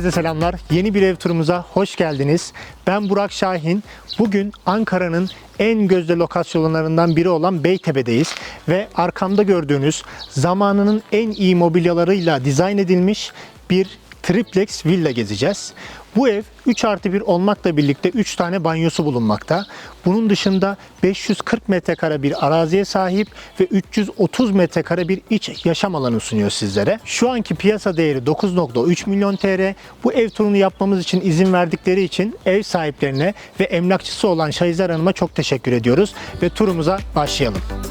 Herkese selamlar. Yeni bir ev turumuza hoş geldiniz. Ben Burak Şahin. Bugün Ankara'nın en gözde lokasyonlarından biri olan Beytepe'deyiz ve arkamda gördüğünüz zamanının en iyi mobilyalarıyla dizayn edilmiş bir triplex villa gezeceğiz. Bu ev 3 artı 1 olmakla birlikte 3 tane banyosu bulunmakta. Bunun dışında 540 metrekare bir araziye sahip ve 330 metrekare bir iç yaşam alanı sunuyor sizlere. Şu anki piyasa değeri 9.3 milyon TL. Bu ev turunu yapmamız için izin verdikleri için ev sahiplerine ve emlakçısı olan Şahizer Hanım'a çok teşekkür ediyoruz ve turumuza başlayalım.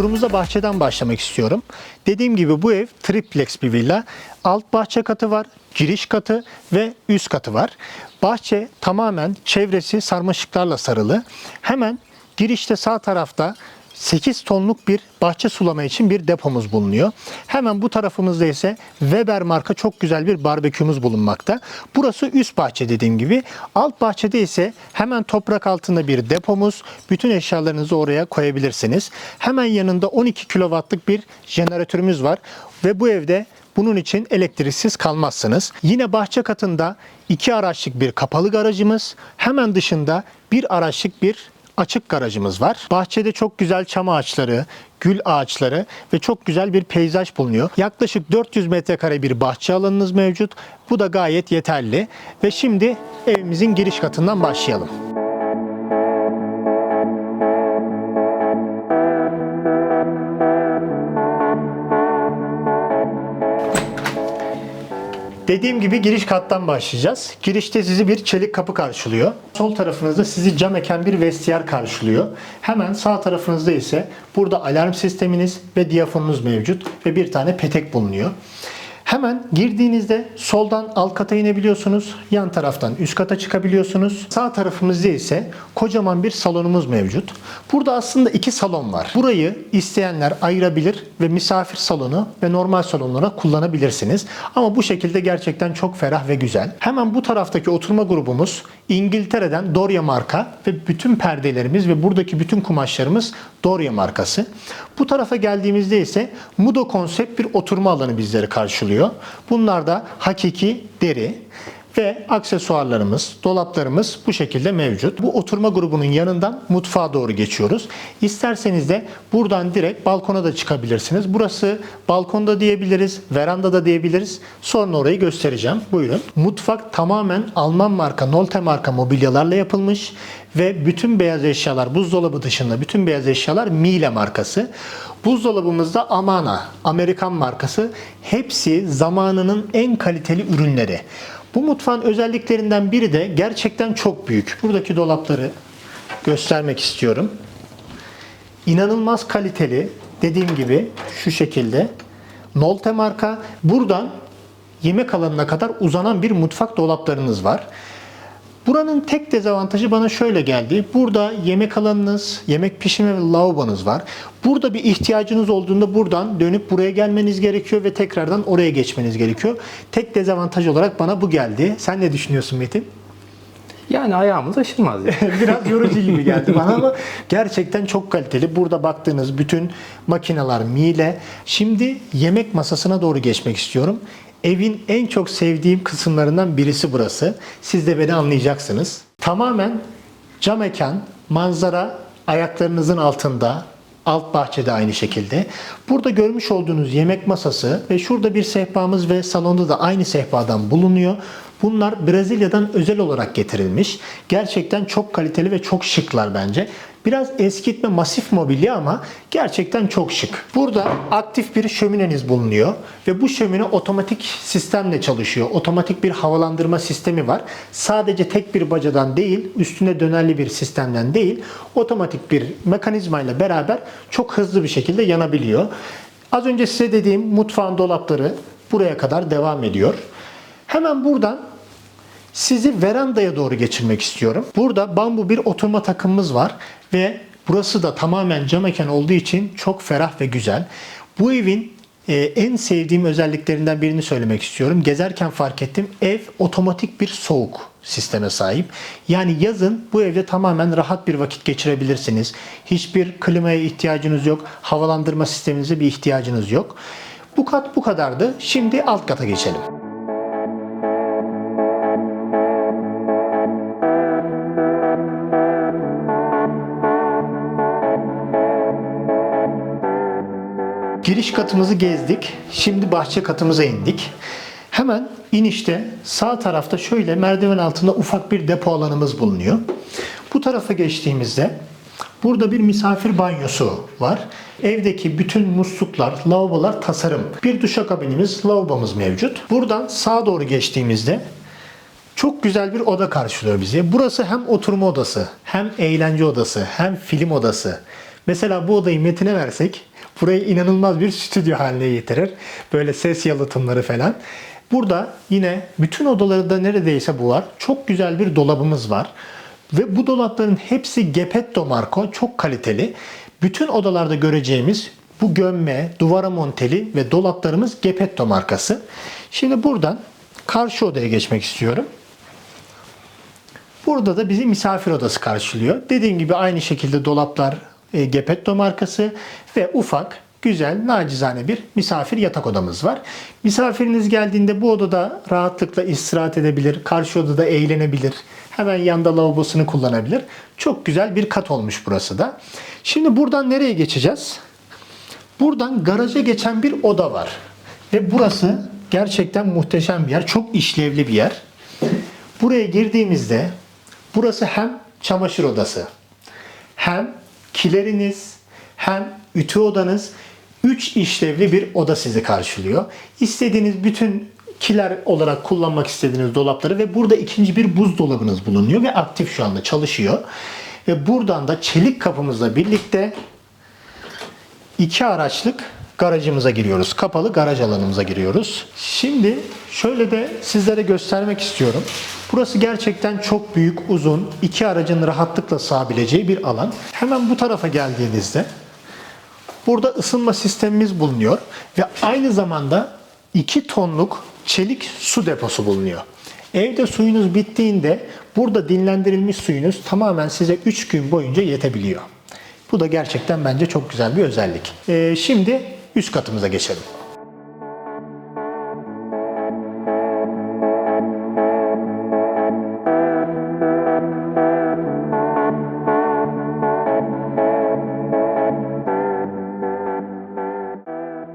Turumuza bahçeden başlamak istiyorum. Dediğim gibi bu ev triplex bir villa. Alt bahçe katı var, giriş katı ve üst katı var. Bahçe tamamen çevresi sarmaşıklarla sarılı. Hemen girişte sağ tarafta 8 tonluk bir bahçe sulama için bir depomuz bulunuyor. Hemen bu tarafımızda ise Weber marka çok güzel bir barbekümüz bulunmakta. Burası üst bahçe dediğim gibi. Alt bahçede ise hemen toprak altında bir depomuz. Bütün eşyalarınızı oraya koyabilirsiniz. Hemen yanında 12 kW'lık bir jeneratörümüz var ve bu evde bunun için elektriksiz kalmazsınız. Yine bahçe katında iki araçlık bir kapalı garajımız, hemen dışında bir araçlık bir açık garajımız var. Bahçede çok güzel çam ağaçları, gül ağaçları ve çok güzel bir peyzaj bulunuyor. Yaklaşık 400 metrekare bir bahçe alanınız mevcut. Bu da gayet yeterli. Ve şimdi evimizin giriş katından başlayalım. Dediğim gibi giriş kattan başlayacağız. Girişte sizi bir çelik kapı karşılıyor. Sol tarafınızda sizi cam eken bir vestiyer karşılıyor. Hemen sağ tarafınızda ise burada alarm sisteminiz ve diyafonunuz mevcut ve bir tane petek bulunuyor. Hemen girdiğinizde soldan alt kata inebiliyorsunuz. Yan taraftan üst kata çıkabiliyorsunuz. Sağ tarafımızda ise kocaman bir salonumuz mevcut. Burada aslında iki salon var. Burayı isteyenler ayırabilir ve misafir salonu ve normal salonlara kullanabilirsiniz. Ama bu şekilde gerçekten çok ferah ve güzel. Hemen bu taraftaki oturma grubumuz İngiltere'den Doria marka ve bütün perdelerimiz ve buradaki bütün kumaşlarımız Doria markası. Bu tarafa geldiğimizde ise Mudo konsept bir oturma alanı bizleri karşılıyor. Bunlar da hakiki deri ve aksesuarlarımız, dolaplarımız bu şekilde mevcut. Bu oturma grubunun yanından mutfağa doğru geçiyoruz. İsterseniz de buradan direkt balkona da çıkabilirsiniz. Burası balkonda diyebiliriz, veranda da diyebiliriz. Sonra orayı göstereceğim. Buyurun. Mutfak tamamen Alman marka, Nolte marka mobilyalarla yapılmış ve bütün beyaz eşyalar, buzdolabı dışında bütün beyaz eşyalar Miele markası. Buzdolabımızda Amana, Amerikan markası. Hepsi zamanının en kaliteli ürünleri. Bu mutfağın özelliklerinden biri de gerçekten çok büyük. Buradaki dolapları göstermek istiyorum. İnanılmaz kaliteli. Dediğim gibi şu şekilde. Nolte marka. Buradan yemek alanına kadar uzanan bir mutfak dolaplarınız var. Buranın tek dezavantajı bana şöyle geldi. Burada yemek alanınız, yemek pişirme ve lavabonuz var. Burada bir ihtiyacınız olduğunda buradan dönüp buraya gelmeniz gerekiyor ve tekrardan oraya geçmeniz gerekiyor. Tek dezavantaj olarak bana bu geldi. Sen ne düşünüyorsun Metin? Yani ayağımız aşılmaz ya. Biraz yorucu gibi geldi bana ama gerçekten çok kaliteli. Burada baktığınız bütün makineler Miele. Şimdi yemek masasına doğru geçmek istiyorum. Evin en çok sevdiğim kısımlarından birisi burası. Siz de beni anlayacaksınız. Tamamen cam mekan, manzara ayaklarınızın altında, alt bahçede aynı şekilde. Burada görmüş olduğunuz yemek masası ve şurada bir sehpamız ve salonda da aynı sehpadan bulunuyor. Bunlar Brezilya'dan özel olarak getirilmiş. Gerçekten çok kaliteli ve çok şıklar bence. Biraz eskitme masif mobilya ama gerçekten çok şık. Burada aktif bir şömineniz bulunuyor ve bu şömine otomatik sistemle çalışıyor. Otomatik bir havalandırma sistemi var. Sadece tek bir bacadan değil, üstüne dönerli bir sistemden değil, otomatik bir mekanizmayla beraber çok hızlı bir şekilde yanabiliyor. Az önce size dediğim mutfağın dolapları buraya kadar devam ediyor. Hemen buradan sizi verandaya doğru geçirmek istiyorum. Burada bambu bir oturma takımımız var ve burası da tamamen cam mekan olduğu için çok ferah ve güzel. Bu evin e, en sevdiğim özelliklerinden birini söylemek istiyorum. Gezerken fark ettim. Ev otomatik bir soğuk sisteme sahip. Yani yazın bu evde tamamen rahat bir vakit geçirebilirsiniz. Hiçbir klimaya ihtiyacınız yok. Havalandırma sisteminize bir ihtiyacınız yok. Bu kat bu kadardı. Şimdi alt kata geçelim. Giriş katımızı gezdik. Şimdi bahçe katımıza indik. Hemen inişte sağ tarafta şöyle merdiven altında ufak bir depo alanımız bulunuyor. Bu tarafa geçtiğimizde burada bir misafir banyosu var. Evdeki bütün musluklar, lavabolar tasarım. Bir duşakabinimiz, lavabomuz mevcut. Buradan sağa doğru geçtiğimizde çok güzel bir oda karşılıyor bizi. Burası hem oturma odası, hem eğlence odası, hem film odası. Mesela bu odayı Metin'e versek burayı inanılmaz bir stüdyo haline getirir. Böyle ses yalıtımları falan. Burada yine bütün odalarda neredeyse bu var. Çok güzel bir dolabımız var. Ve bu dolapların hepsi Gepetto Marco. Çok kaliteli. Bütün odalarda göreceğimiz bu gömme, duvara monteli ve dolaplarımız Gepetto markası. Şimdi buradan karşı odaya geçmek istiyorum. Burada da bizi misafir odası karşılıyor. Dediğim gibi aynı şekilde dolaplar e, Gepetto markası ve ufak, güzel, nacizane bir misafir yatak odamız var. Misafiriniz geldiğinde bu odada rahatlıkla istirahat edebilir, karşı odada eğlenebilir, hemen yanda lavabosunu kullanabilir. Çok güzel bir kat olmuş burası da. Şimdi buradan nereye geçeceğiz? Buradan garaja geçen bir oda var. Ve burası gerçekten muhteşem bir yer. Çok işlevli bir yer. Buraya girdiğimizde burası hem çamaşır odası, hem kileriniz, hem ütü odanız, üç işlevli bir oda sizi karşılıyor. İstediğiniz bütün kiler olarak kullanmak istediğiniz dolapları ve burada ikinci bir buzdolabınız bulunuyor ve aktif şu anda çalışıyor. Ve buradan da çelik kapımızla birlikte iki araçlık garajımıza giriyoruz. Kapalı garaj alanımıza giriyoruz. Şimdi şöyle de sizlere göstermek istiyorum. Burası gerçekten çok büyük, uzun, iki aracın rahatlıkla sığabileceği bir alan. Hemen bu tarafa geldiğinizde burada ısınma sistemimiz bulunuyor ve aynı zamanda 2 tonluk çelik su deposu bulunuyor. Evde suyunuz bittiğinde burada dinlendirilmiş suyunuz tamamen size 3 gün boyunca yetebiliyor. Bu da gerçekten bence çok güzel bir özellik. Ee, şimdi üst katımıza geçelim.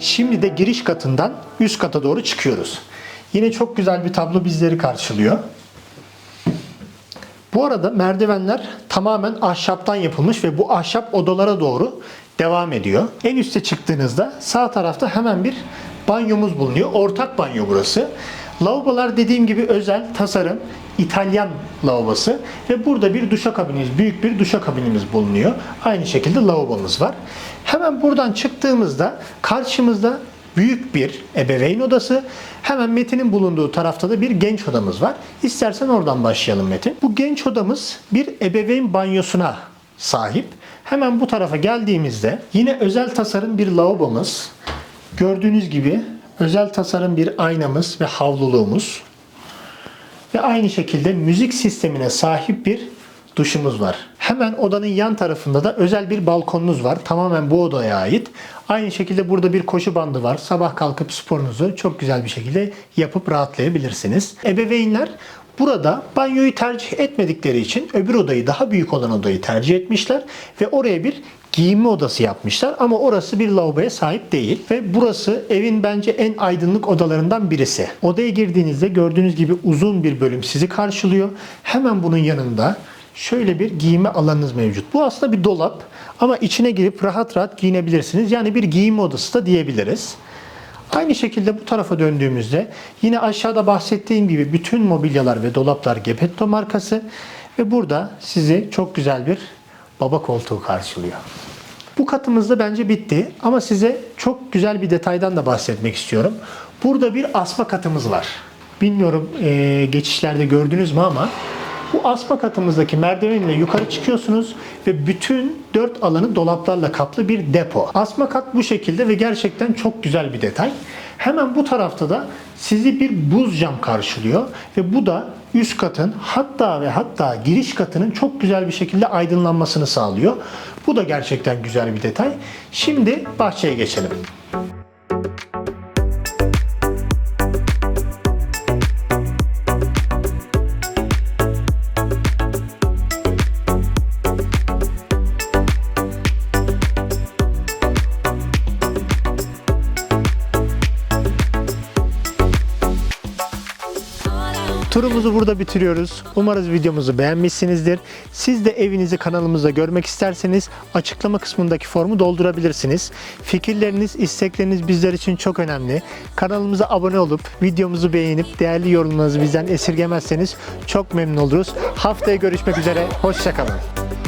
Şimdi de giriş katından üst kata doğru çıkıyoruz. Yine çok güzel bir tablo bizleri karşılıyor. Bu arada merdivenler tamamen ahşaptan yapılmış ve bu ahşap odalara doğru devam ediyor. En üste çıktığınızda sağ tarafta hemen bir banyomuz bulunuyor. Ortak banyo burası. Lavabolar dediğim gibi özel tasarım İtalyan lavabosu ve burada bir duşakabinimiz, büyük bir duşakabinimiz bulunuyor. Aynı şekilde lavabomuz var. Hemen buradan çıktığımızda karşımızda büyük bir ebeveyn odası. Hemen Metin'in bulunduğu tarafta da bir genç odamız var. İstersen oradan başlayalım Metin. Bu genç odamız bir ebeveyn banyosuna sahip. Hemen bu tarafa geldiğimizde yine özel tasarım bir lavabomuz. Gördüğünüz gibi özel tasarım bir aynamız ve havluluğumuz. Ve aynı şekilde müzik sistemine sahip bir duşumuz var. Hemen odanın yan tarafında da özel bir balkonunuz var. Tamamen bu odaya ait. Aynı şekilde burada bir koşu bandı var. Sabah kalkıp sporunuzu çok güzel bir şekilde yapıp rahatlayabilirsiniz. Ebeveynler burada banyoyu tercih etmedikleri için öbür odayı daha büyük olan odayı tercih etmişler ve oraya bir giyinme odası yapmışlar ama orası bir lavaboya sahip değil ve burası evin bence en aydınlık odalarından birisi. Odaya girdiğinizde gördüğünüz gibi uzun bir bölüm sizi karşılıyor. Hemen bunun yanında şöyle bir giyinme alanınız mevcut. Bu aslında bir dolap ama içine girip rahat rahat giyinebilirsiniz. Yani bir giyinme odası da diyebiliriz. Aynı şekilde bu tarafa döndüğümüzde yine aşağıda bahsettiğim gibi bütün mobilyalar ve dolaplar Gepetto markası ve burada sizi çok güzel bir baba koltuğu karşılıyor. Bu katımız da bence bitti ama size çok güzel bir detaydan da bahsetmek istiyorum. Burada bir asma katımız var. Bilmiyorum e, geçişlerde gördünüz mü ama bu asma katımızdaki merdivenle yukarı çıkıyorsunuz ve bütün dört alanı dolaplarla kaplı bir depo. Asma kat bu şekilde ve gerçekten çok güzel bir detay. Hemen bu tarafta da sizi bir buz cam karşılıyor ve bu da üst katın hatta ve hatta giriş katının çok güzel bir şekilde aydınlanmasını sağlıyor. Bu da gerçekten güzel bir detay. Şimdi bahçeye geçelim. Burada bitiriyoruz. Umarız videomuzu beğenmişsinizdir. Siz de evinizi kanalımızda görmek isterseniz açıklama kısmındaki formu doldurabilirsiniz. Fikirleriniz, istekleriniz bizler için çok önemli. Kanalımıza abone olup videomuzu beğenip değerli yorumlarınızı bizden esirgemezseniz çok memnun oluruz. Haftaya görüşmek üzere. Hoşçakalın.